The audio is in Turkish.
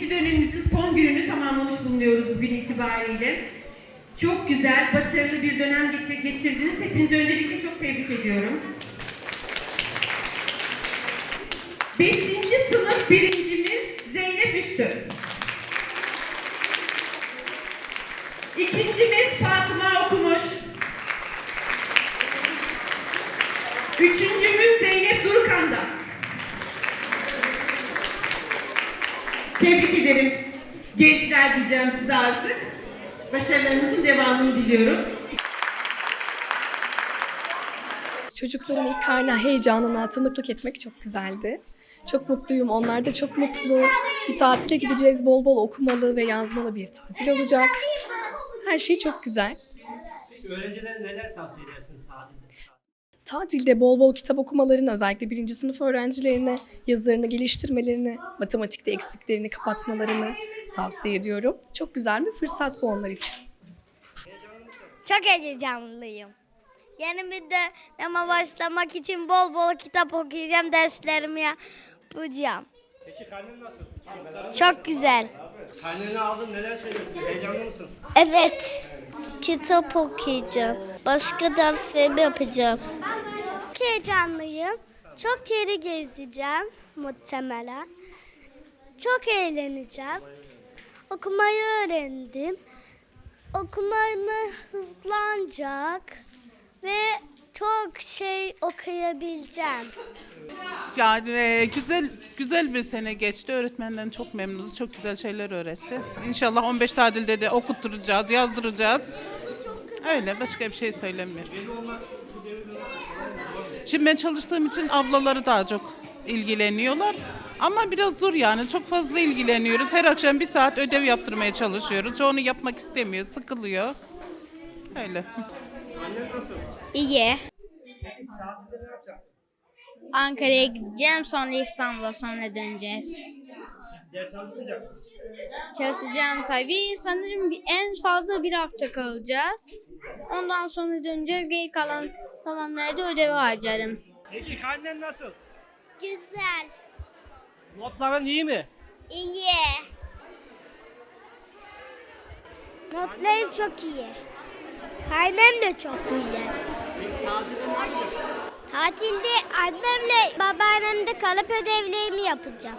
birinci dönemimizin son gününü tamamlamış bulunuyoruz bugün itibariyle. Çok güzel, başarılı bir dönem geçir- geçirdiniz. Hepinizi öncelikle çok tebrik ediyorum. Beşinci sınıf birincimiz Zeynep Üstün. İkincimiz Fatıma Okumuş. Üçüncümüz Zeynep Durukanda. Tebrik ederim gençler diyeceğim size artık. Başarılarınızın devamını diliyorum. Çocukların ilk karne heyecanına tanıklık etmek çok güzeldi. Çok mutluyum. Onlar da çok mutlu. Bir tatile gideceğiz. Bol bol okumalı ve yazmalı bir tatil olacak. Her şey çok güzel. Öğrencilere neler tavsiye edersiniz tatilde? Tatilde bol bol kitap okumalarını, özellikle birinci sınıf öğrencilerine yazılarını geliştirmelerini, matematikte eksiklerini kapatmalarını tavsiye ediyorum. Çok güzel bir fırsat bu onlar için. Çok heyecanlıyım. Yeni bir döneme başlamak için bol bol kitap okuyacağım, derslerimi yapacağım. Peki karnen nasıl? Çok güzel. Karneni aldın neler söylüyorsun? Heyecanlı mısın? Evet. Kitap okuyacağım. Başka derslerimi yapacağım. Heyecanlıyım. Çok yeri gezeceğim muhtemelen. Çok eğleneceğim. Okumayı öğrendim. Okumamı hızlanacak ve çok şey okuyabileceğim. Yani e, güzel güzel bir sene geçti. Öğretmenden çok memnunuz. Çok güzel şeyler öğretti. İnşallah 15 tatilde de okutturacağız, yazdıracağız. Öyle başka bir şey söylemiyorum. Şimdi ben çalıştığım için ablaları daha çok ilgileniyorlar. Ama biraz zor yani. Çok fazla ilgileniyoruz. Her akşam bir saat ödev yaptırmaya çalışıyoruz. Çoğunu yapmak istemiyor, sıkılıyor. Öyle. İyi. Ankara'ya gideceğim sonra İstanbul'a sonra döneceğiz. Çalışacağım tabii. Sanırım en fazla bir hafta kalacağız. Ondan sonra döneceğiz. Geri kalan zamanlarda ödevi harcarım. Peki karnen nasıl? Güzel. Notların iyi mi? İyi. Notlarım çok iyi. Karnem de çok güzel. Peki tatilde ne yapacaksın? Tatilde annemle babaannemde kalıp ödevlerimi yapacağım.